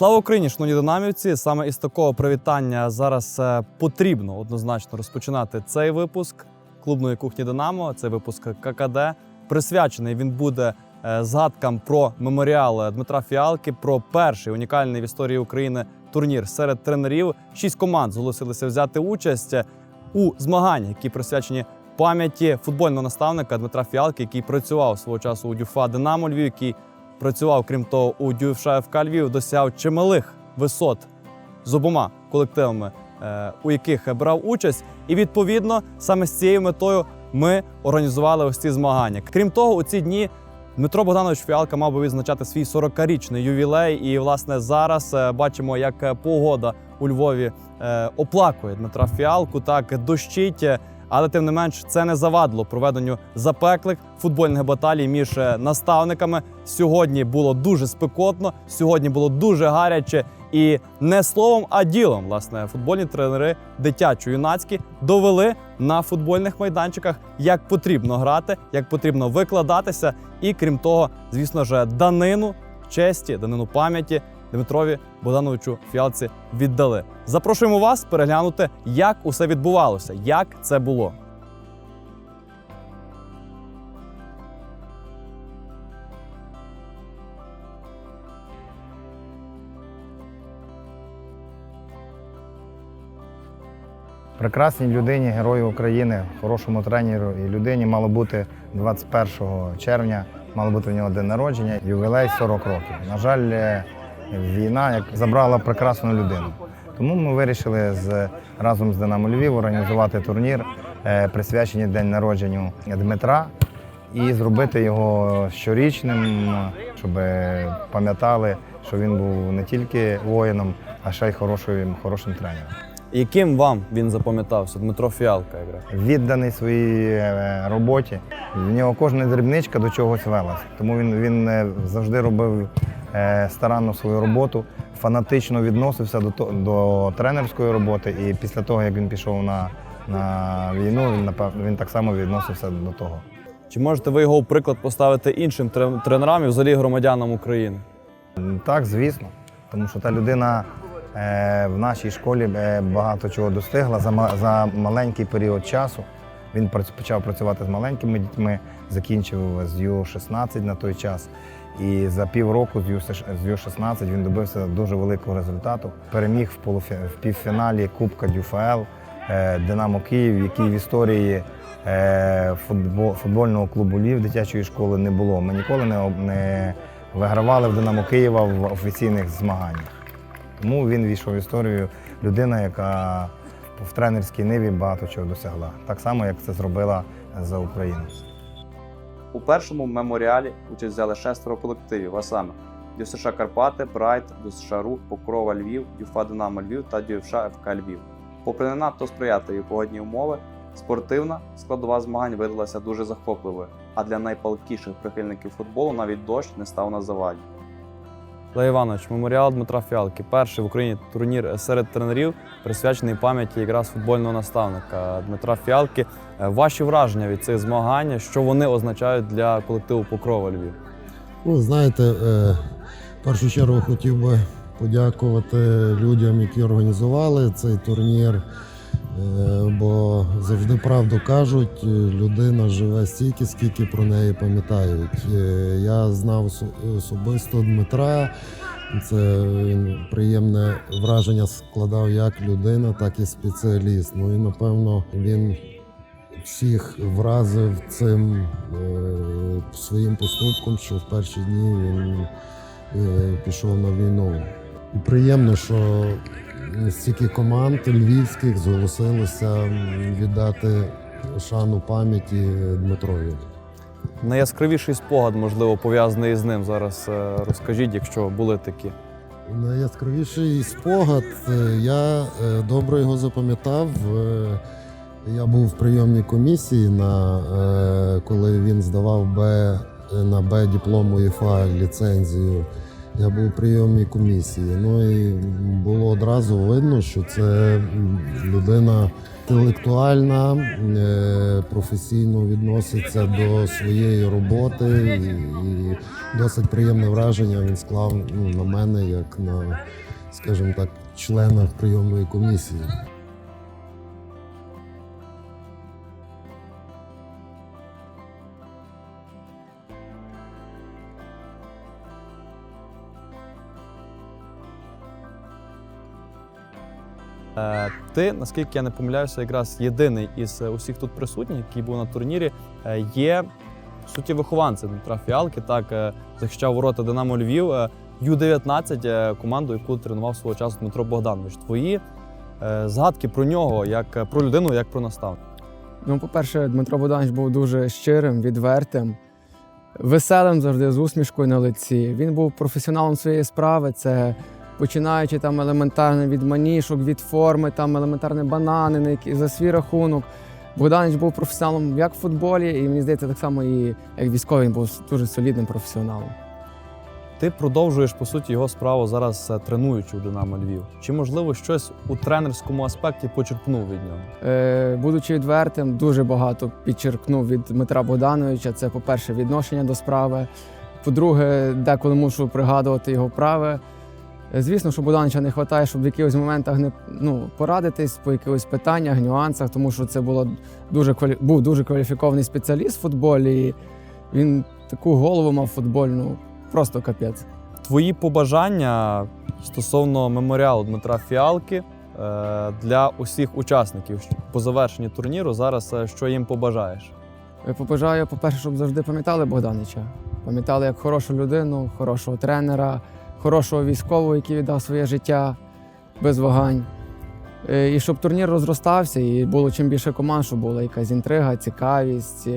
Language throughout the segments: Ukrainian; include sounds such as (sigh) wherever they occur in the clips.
Слава Україні, шановні динамівці! Саме із такого привітання зараз е, потрібно однозначно розпочинати цей випуск клубної кухні Динамо. Цей випуск ККД. Присвячений він буде е, згадкам про меморіал Дмитра Фіалки, про перший унікальний в історії України турнір серед тренерів. Шість команд зголосилися взяти участь у змаганнях, які присвячені пам'яті футбольного наставника Дмитра Фіалки, який працював свого часу у Дюфа Динамо Львів, який працював, крім того, у ДЮФШ Львів, досягав чималих висот з обома колективами, е, у яких брав участь. І відповідно саме з цією метою ми організували ось ці змагання. Крім того, у ці дні Дмитро Богданович Фіалка мав би відзначати свій 40-річний ювілей. І, власне, зараз е, бачимо, як е, погода у Львові оплакує Дмитра Фіалку, так дощить. Але тим не менш це не завадило проведенню запеклих футбольних баталій між е, наставниками. Сьогодні було дуже спекотно, сьогодні було дуже гаряче. І не словом, а ділом, власне, футбольні тренери дитячо-юнацькі довели на футбольних майданчиках, як потрібно грати, як потрібно викладатися. І крім того, звісно ж, данину честі, данину пам'яті Дмитрові Богдановичу Фіалці віддали. Запрошуємо вас переглянути, як усе відбувалося, як це було. Прекрасній людині, герою України, хорошому тренеру і людині мало бути 21 червня, мало бути в нього день народження, ювілей 40 років. На жаль, війна як забрала прекрасну людину. Тому ми вирішили з, разом з Динамо Львів організувати турнір, е, присвячений день народженню Дмитра, і зробити його щорічним, щоб пам'ятали, що він був не тільки воїном, а ще й хорошим, хорошим тренером. Яким вам він запам'ятався? Дмитро Фіалка якраз. відданий своїй е, роботі. В нього кожна дрібничка до чогось велася. Тому він, він е, завжди робив е, старанно свою роботу, фанатично відносився до, до тренерської роботи. І після того, як він пішов на, на війну, він, він так само відносився до того. Чи можете ви його у приклад поставити іншим тренерам і взагалі громадянам України? Так, звісно. Тому що та людина в нашій школі е, багато чого достигла за, ма- за маленький період часу. Він почав працювати з маленькими дітьми, закінчив з Ю-16 на той час. І за півроку з Ю- з Ю-16 він добився дуже великого результату. Переміг в, півфіналі Кубка ДЮФЛ е, Динамо Київ, який в історії е, футбол, футбольного клубу Лів дитячої школи не було. Ми ніколи не вигравали в Динамо Києва в офіційних змаганнях. Тому він війшов в історію людина, яка в тренерській ниві багато чого досягла. Так само, як це зробила за Україну. У першому меморіалі участь взяли шестеро колективів, а саме ДЮСШ Карпати, Брайт, ДЮСШ Рух, Покрова Львів, ДЮФА Динамо Львів та ДЮФШ ФК Львів. Попри не надто сприятливі погодні умови, спортивна складова змагань видалася дуже захопливою, а для найпалкіших прихильників футболу навіть дощ не став на заваді. Олег Іванович, меморіал Дмитра Фіалки, перший в Україні турнір серед тренерів, присвячений пам'яті якраз футбольного наставника Дмитра Фіалки. Е, Ваші враження від цих змагань, що вони означають для колективу Покрова Львів? Ну, знаєте, е, в першу чергу хотів би подякувати людям, які організували цей турнір. Е, Бо завжди правду кажуть, е, людина живе стільки, скільки про неї пам'ятають. Е, Я знав особисто Дмитра. Це приємне враження складав як людина, так і спеціаліст. Ну і напевно він всіх вразив цим своїм поступком, що в перші дні він пішов на війну. І приємно, що стільки команд львівських зголосилися віддати шану пам'яті Дмитрові. Найяскравіший спогад, можливо, пов'язаний з ним. Зараз е, розкажіть, якщо були такі. Найяскравіший спогад. е, Я е, добре його запам'ятав. Я був в прийомній комісії, на, коли він здавав Б на Б диплом УЄФА ліцензію. Я був у прийомній комісії. Ну і було одразу видно, що це людина інтелектуальна, е, професійно відноситься до своєї роботи і, досить приємне враження він склав ну, на мене, як на, скажімо так, члена прийомної комісії. Ти, наскільки я не помиляюся, якраз єдиний із е, усіх тут присутніх, який був на турнірі, е, є в суті вихованцем Дмитра Фіалки. Так е, захищав ворота Динамо Львів. Е, Ю-19 е, команду, яку тренував свого часу Дмитро Богданович. Твої е, згадки про нього, як е, про людину, як про наставника. Ну, по-перше, Дмитро Богданович був дуже щирим, відвертим, веселим завжди з усмішкою на лиці. Він був професіоналом своєї справи. Це починаючи там елементарно від манішок, від форми, там елементарні банани, на які за свій рахунок. Богданович був професіоналом як в футболі, і мені здається, так само і як військовий він був дуже солідним професіоналом. Ти продовжуєш по суті його справу зараз е, тренуючи у Динамо Львів. Чи можливо щось у тренерському аспекті почерпнув від нього? Е, будучи відвертим, дуже багато підчеркнув від Дмитра Богдановича. Це, по-перше, відношення до справи. По-друге, деколи мушу пригадувати його прави. Е, Звісно, що Богдановича не вистачає, щоб в якихось моментах не ну, порадитись по якихось питаннях, нюансах, тому що це було дуже був дуже кваліфікований спеціаліст в футболі. І він таку голову мав футбольну, просто капець. Твої побажання стосовно меморіалу Дмитра Фіалки е, для усіх учасників по завершенні турніру. Зараз е, що їм побажаєш? Я побажаю, по-перше, щоб завжди пам'ятали Богданича. Пам'ятали як хорошу людину, хорошого тренера, хорошого військового, який віддав своє життя без вагань. Е, І щоб турнір розростався і було чим більше команд, щоб була якась інтрига, цікавість,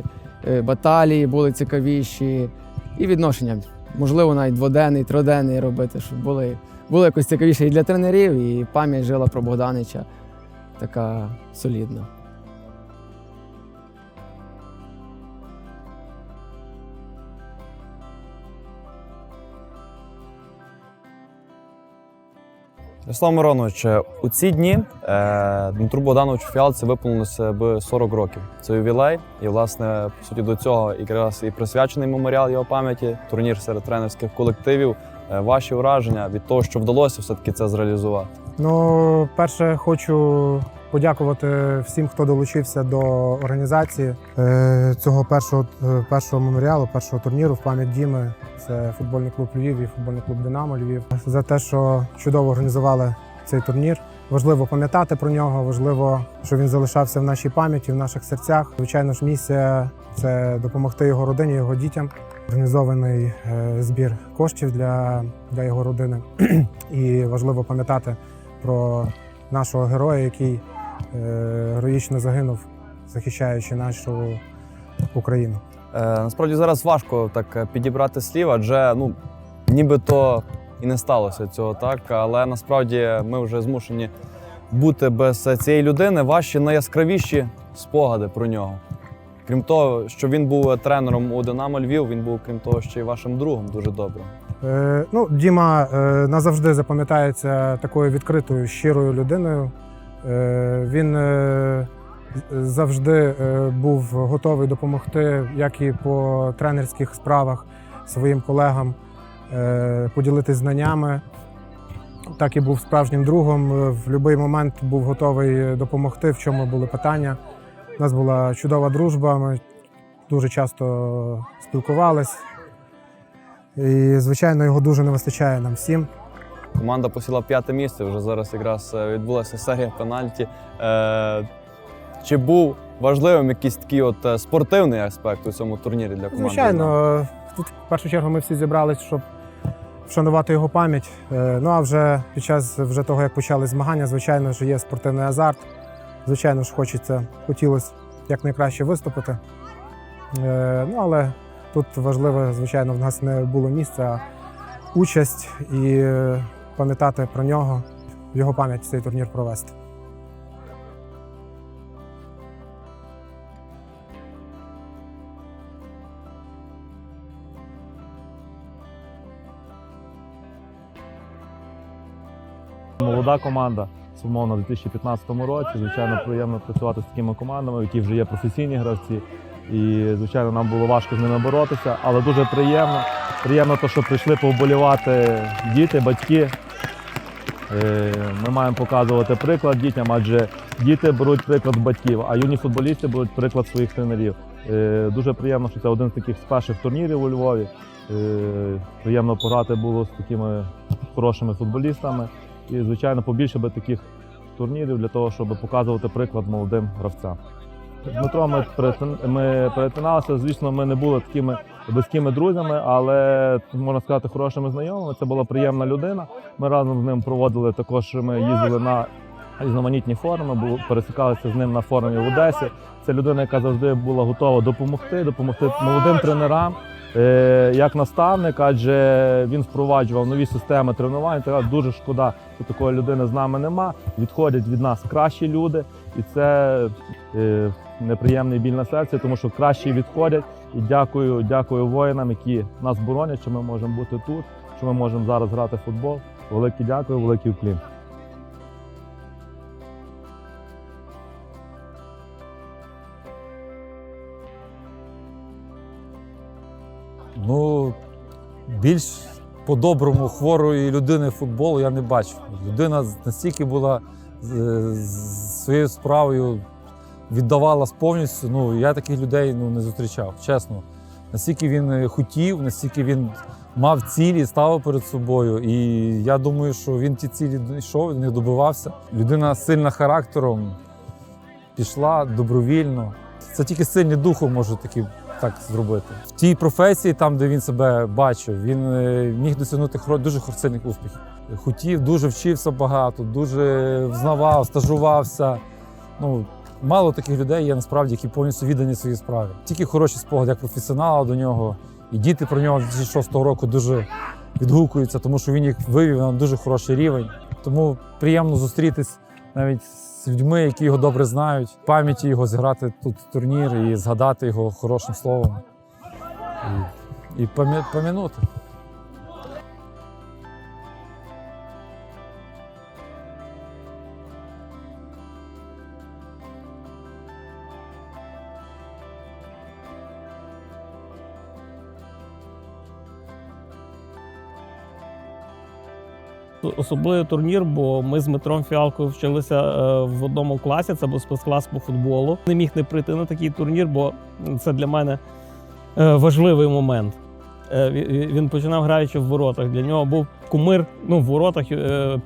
е, баталії були цікавіші, і відношення. Можливо, навіть дводенний, триденний робити, щоб були, було якось цікавіше і для тренерів, і пам'ять жила про Богданича така солідна. Ярослав Миронович, е, у ці дні е, Дмитру Богдановичу Фіалці виповнилося би 40 років. Це ювілей, і власне по суті до цього якраз і присвячений меморіал його пам'яті, турнір серед тренерських колективів. Е, Ваші враження від того, що вдалося все-таки це зреалізувати. Ну, перше, хочу подякувати всім, хто долучився до організації е, цього першого, е, першого меморіалу, першого турніру в пам'ять Діми. Це футбольний клуб Львів і футбольний клуб Динамо Львів. За те, що чудово організували цей турнір. Важливо пам'ятати про нього, важливо, що він залишався в нашій пам'яті, в наших серцях. Звичайно ж, місія це допомогти його родині, його дітям. Організований е, збір коштів для, для його родини. (clears throat) І важливо пам'ятати про нашого героя, який героїчно загинув, захищаючи нашу Україну. Е, насправді зараз важко так е, підібрати слів, адже ну нібито і не сталося цього, так але насправді ми вже змушені бути без е, цієї людини. Ваші найяскравіші спогади про нього. Крім того, що він був тренером у Динамо Львів, він був, крім того, ще й вашим другом дуже добрим. Е, ну, Діма е, назавжди запам'ятається такою відкритою, щирою людиною. Е, він е, завжди е, був готовий допомогти, як і по тренерських справах своїм колегам, поділитись знаннями. Так і був справжнім другом. В будь-який момент був готовий допомогти, в чому були питання. У нас була чудова дружба, ми дуже часто спілкувались. І, звичайно, його дуже не вистачає нам всім. Команда посіла п'яте місце. Вже зараз якраз е, відбулася серія пенальті. Е, чи був важливим якийсь такий от е, спортивний аспект у цьому турнірі для команди? Звичайно, тут в першу чергу ми всі зібрались, щоб вшанувати його пам'ять. Ну а вже під час вже того, як почали змагання, звичайно ж є спортивний азарт. Звичайно ж, хочеться, хотілося якнайкраще виступити. Ну, але тут важливо, звичайно, в нас не було місця, участь і пам'ятати про нього, в його пам'ять цей турнір провести. Молода команда умовно у 2015 році. Звичайно, приємно працювати з такими командами, які вже є професійні гравці. І, звичайно, нам було важко з ними боротися, але дуже приємно. Приємно, те, що прийшли повболівати діти, батьки. Е, Ми маємо показувати приклад дітям, адже діти беруть приклад батьків, а юні футболісти беруть приклад своїх тренерів. Е, Дуже приємно, що це один з таких перших турнірів у Львові. Е, Приємно пограти було з такими хорошими футболістами. І, звичайно, побільше би таких турнірів для того, щоб показувати приклад молодим гравцям. З Дмитром ми, ми перетиналися. Звісно, ми не були такими близькими друзями, але можна сказати, хорошими знайомими. Це була приємна людина. Ми разом з ним проводили також. Ми їздили на різноманітні форуми, пересікалися з ним на форумі в Одесі. Це людина, яка завжди була готова допомогти, допомогти молодим тренерам. е, Як наставник, адже він впроваджував нові системи тренувань. Така дуже шкода, що такої людини з нами нема. Відходять від нас кращі люди, і це е, неприємний біль на серці, тому що кращі відходять. І дякую, дякую воїнам, які нас боронять, що ми можемо бути тут, що ми можемо зараз грати в футбол. Велике дякую, великий уклін. Ну, більш по-доброму хворої людини футболу я не бачив. Людина настільки була з- з своєю справою віддавалась повністю. Ну, я таких людей ну, не зустрічав, чесно. Настільки він е, хотів, настільки він мав цілі, ставив перед собою. І я думаю, що він ті цілі йшов, не добивався. Людина сильна характером, пішла добровільно. Це тільки сильний духом може такі так зробити. В тій професії, там, де він себе бачив, він е, міг досягнути дуже сильних успіхів. Хотів, дуже вчився багато, дуже взнавав, стажувався. Ну, мало таких людей є насправді, які повністю віддані своїй справі. Тільки хороші спогади як професіонала до нього. І діти про нього з 2006 року дуже відгукуються, тому що він їх вивів на дуже хороший рівень. Тому приємно зустрітись навіть з людьми, які його добре знають, в пам'яті його зіграти тут турнір і згадати його хорошим словом. І, і пам'я- Особливий турнір, бо ми з Дмитром Фіалкою вчилися е, в одному класі. Це був спецклас по футболу. Не міг не прийти на такий турнір, бо це для мене е, важливий момент. Е, Він починав граючи в воротах. Для нього був кумир ну, в воротах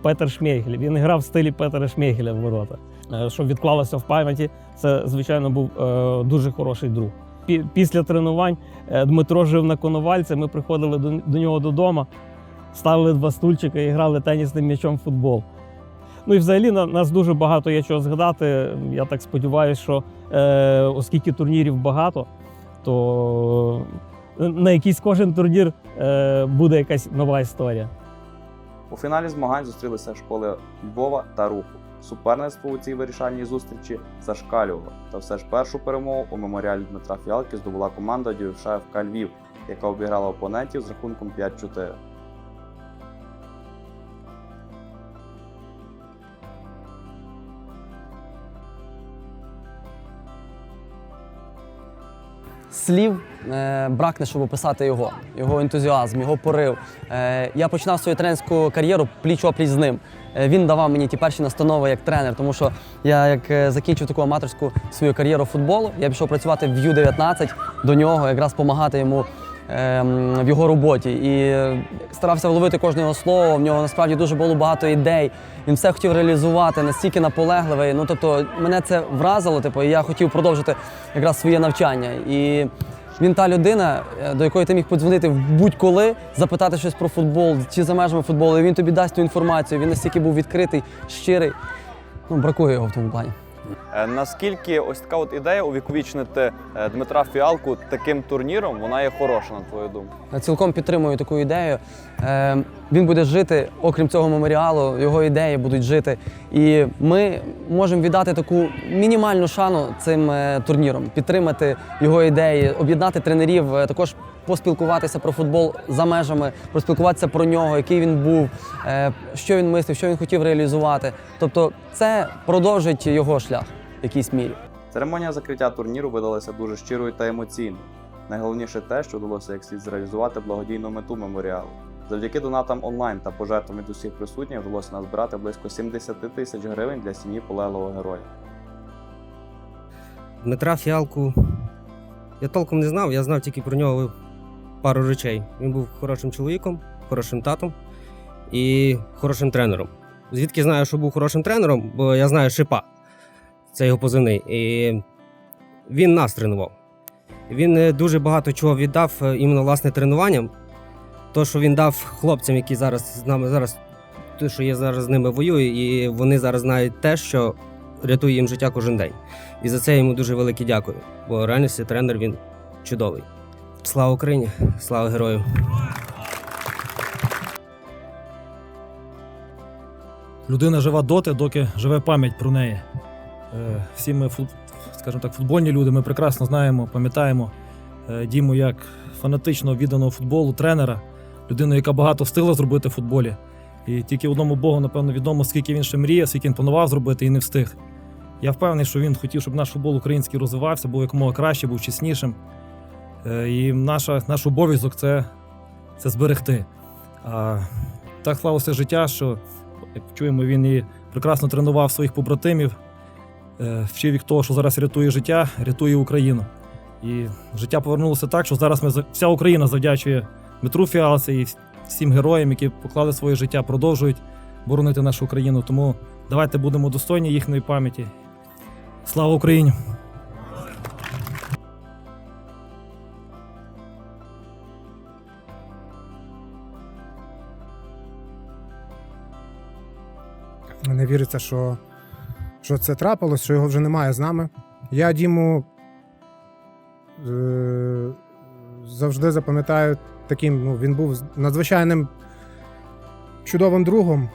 Петер Шмейгель. Він грав в стилі Петера Шмейгеля в воротах. Що відклалося в пам'яті, це, звичайно, був дуже хороший друг. Після тренувань Дмитро жив на Коновальці. Ми приходили до нього додому ставили два стульчика і грали тенісним м'ячом в футбол. Ну і взагалі на нас дуже багато є чого згадати. Я так сподіваюся, що е, оскільки турнірів багато, то на якийсь кожен турнір е, буде якась нова історія. У фіналі змагань зустрілися школи Львова та Руху. Суперництво у цій вирішальній зустрічі зашкалювало. Та все ж першу перемогу у меморіалі Дмитра Фіалки здобула команда ДЮФШ ФК Львів, яка обіграла опонентів з рахунком 5-4. Слів е, бракне, щоб описати його, його ентузіазм, його порив. Е, я починав свою тренерську кар'єру пліч-опліч з ним. Е, він давав мені ті перші настанови як тренер, тому що я як закінчив таку аматорську свою кар'єру футболу, я пішов працювати в Ю-19 до нього, якраз допомагати йому. Ем, В його роботі і старався вловити кожне слово. В нього насправді дуже було багато ідей. Він все хотів реалізувати настільки наполегливий. Ну тобто мене це вразило. Типу, і я хотів продовжити якраз своє навчання. І він та людина, е, до якої ти міг подзвонити будь-коли, запитати щось про футбол чи за межами футболу. І він тобі дасть ту інформацію. Він настільки був відкритий, щирий. Ну, бракує його в тому плані. Е, Наскільки ось така от ідея увіковічнити е, Дмитра Фіалку таким турніром, вона є хороша, на твою думку? Цілком підтримую таку ідею. Е, він буде жити, окрім цього меморіалу, його ідеї будуть жити. І ми можемо віддати таку мінімальну шану цим турніром, підтримати його ідеї, об'єднати тренерів, також поспілкуватися про футбол за межами, поспілкуватися про нього, який він був, е, що він мислив, що він хотів реалізувати. Тобто, це продовжить його шлях в якійсь мірі. Церемонія закриття турніру видалася дуже щирою та емоційною. Найголовніше те, що вдалося як слід зреалізувати благодійну мету меморіалу. Завдяки донатам онлайн та пожертвам від усіх присутніх вдалося назбирати близько 70 тисяч гривень для сім'ї полеглого героя. Дмитра Фіалку я толком не знав, я знав тільки про нього пару речей. Він був хорошим чоловіком, хорошим татом і хорошим тренером. Звідки знаю, що був хорошим тренером, бо я знаю Шипа, це його позивний. І він нас тренував. Він е, дуже багато чого віддав е, іменно власне тренуванням. То, що він дав хлопцям, які зараз з нами зараз, те, що я зараз з ними воюю, і вони зараз знають те, що рятує їм життя кожен день. І за це йому дуже велике дякую. Бо реально тренер він чудовий. Слава Україні! Слава герою! Людина жива доти, доки живе пам'ять про неї. Е, Всі ми, скажімо так, футбольні люди, ми прекрасно знаємо, пам'ятаємо е, Діму як фанатично відданого футболу, тренера, людину, яка багато встигла зробити в футболі. І тільки одному Богу, напевно, відомо, скільки він ще мріяв, скільки він планував зробити і не встиг. Я впевнений, що він хотів, щоб наш футбол український розвивався, був якомога краще, був чеснішим. Е, І наша, наш обов'язок це, це зберегти. А так склалося життя, що як чуємо, він і прекрасно тренував своїх побратимів, е, вчив їх того, що зараз рятує життя, рятує Україну. І життя повернулося так, що зараз ми вся Україна завдячує Дмитру Фіалці і всім героям, які поклали своє життя, продовжують боронити нашу Україну. Тому давайте будемо достойні їхньої пам'яті. Слава Україні! Віриться, що, що це трапилось, що його вже немає з нами. Я Діму е, завжди запам'ятаю таким. Ну, він був надзвичайним чудовим другом,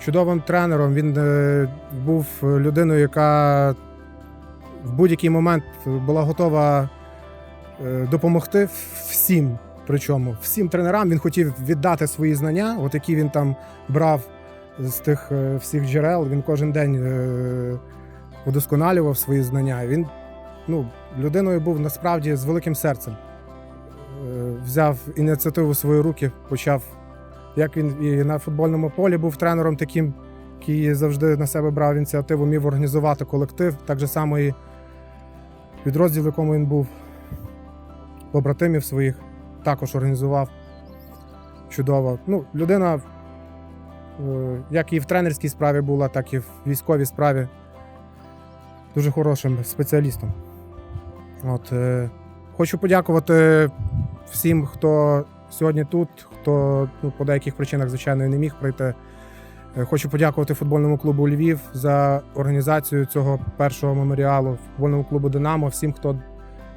чудовим тренером. Він е, був людиною, яка в будь-який момент була готова е, допомогти всім. Причому всім тренерам він хотів віддати свої знання, от які він там брав з тих е, всіх джерел. Він кожен день е, удосконалював свої знання. Він ну, людиною був насправді з великим серцем. Е, Взяв ініціативу в свої руки, почав. Як він і на футбольному полі був тренером таким, який завжди на себе брав ініціативу, міг організувати колектив, так же само і підрозділ, в якому він був, побратимів своїх також організував чудово. Ну, людина як і в тренерській справі була, так і в військовій справі. Дуже хорошим спеціалістом. От, е, хочу подякувати всім, хто сьогодні тут, хто ну, по деяких причинах, звичайно, не міг прийти. Е, Хочу подякувати футбольному клубу Львів за організацію цього першого меморіалу, футбольному клубу Динамо, всім, хто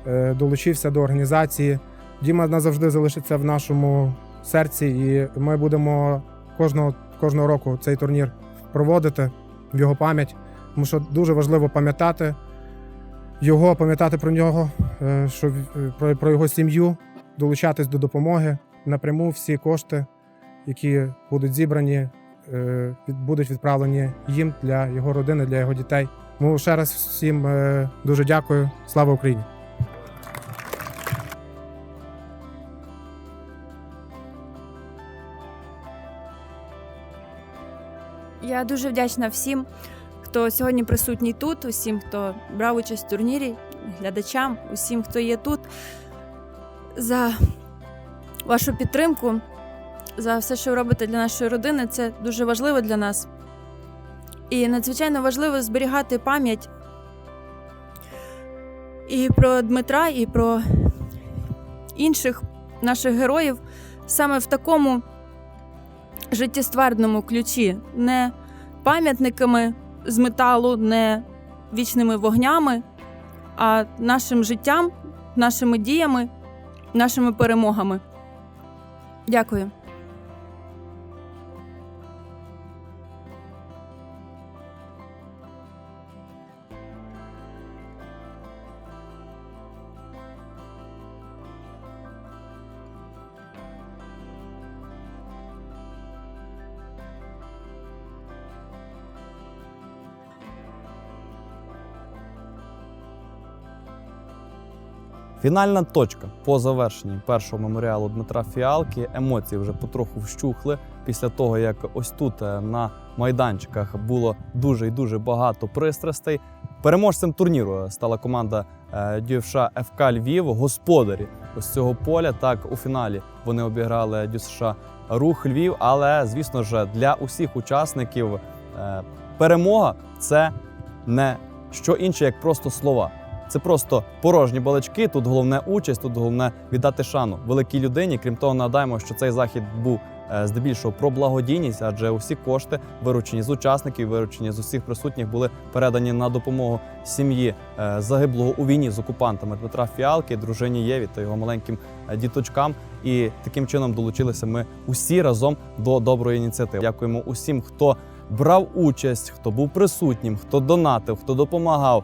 е, долучився до організації. Діма назавжди залишиться в нашому серці, і ми будемо кожного кожного року цей турнір проводити в його пам'ять, тому що дуже важливо пам'ятати його, пам'ятати про нього, е, що про, про його сім'ю, долучатись до допомоги напряму. Всі кошти, які будуть зібрані, е, будуть відправлені їм для його родини, для його дітей. Тому ще раз всім е, дуже дякую. Слава Україні! Я дуже вдячна всім, хто сьогодні присутній тут, усім, хто брав участь в турнірі, глядачам, усім, хто є тут, за вашу підтримку, за все, що ви робите для нашої родини. Це дуже важливо для нас. І надзвичайно важливо зберігати пам'ять і про Дмитра, і про інших наших героїв саме в такому життєствердному ключі, не пам'ятниками з металу, не вічними вогнями, а нашим життям, нашими діями, нашими перемогами. Дякую. Фінальна точка по завершенні першого меморіалу Дмитра Фіалки. Емоції вже потроху вщухли після того, як ось тут е, на майданчиках було дуже і дуже багато пристрастей. Переможцем турніру стала команда е, ДЮФШ ФК Львів, господарі ось цього поля. Так у фіналі вони обіграли ДЮСШ Рух Львів. Але звісно ж для усіх учасників е, перемога це не що інше, як просто слова. Це просто порожні балачки. Тут головне участь, тут головне віддати шану великій людині. Крім того, нагадаємо, що цей захід був е, здебільшого про благодійність, адже усі кошти, виручені з учасників, виручені з усіх присутніх, були передані на допомогу сім'ї е, загиблого у війні з окупантами Дмитра Фіалки, дружині Єві та його маленьким е, діточкам. І таким чином долучилися ми усі разом до доброї ініціативи. Дякуємо усім, хто брав участь, хто був присутнім, хто донатив, хто допомагав.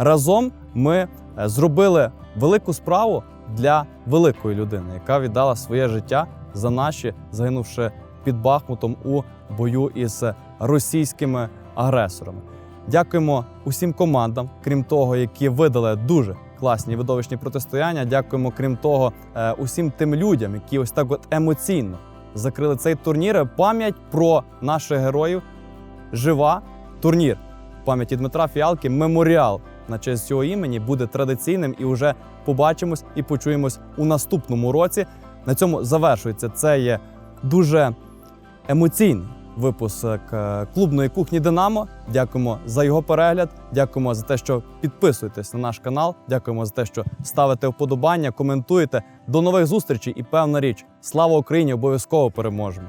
Разом ми е, зробили велику справу для великої людини, яка віддала своє життя за наші, загинувши під Бахмутом у бою із російськими агресорами. Дякуємо усім командам, крім того, які видали дуже класні видовищні протистояння. Дякуємо, крім того, е, усім тим людям, які ось так от емоційно закрили цей турнір. Пам'ять про наших героїв жива. Турнір пам'яті Дмитра Фіалки, меморіал на честь цього імені буде традиційним і вже побачимось і почуємось у наступному році. На цьому завершується це є дуже емоційний випуск е, клубної кухні Динамо. Дякуємо за його перегляд. Дякуємо за те, що підписуєтесь на наш канал. Дякуємо за те, що ставите вподобання, коментуєте. До нових зустрічей і певна річ. Слава Україні! Обов'язково переможемо!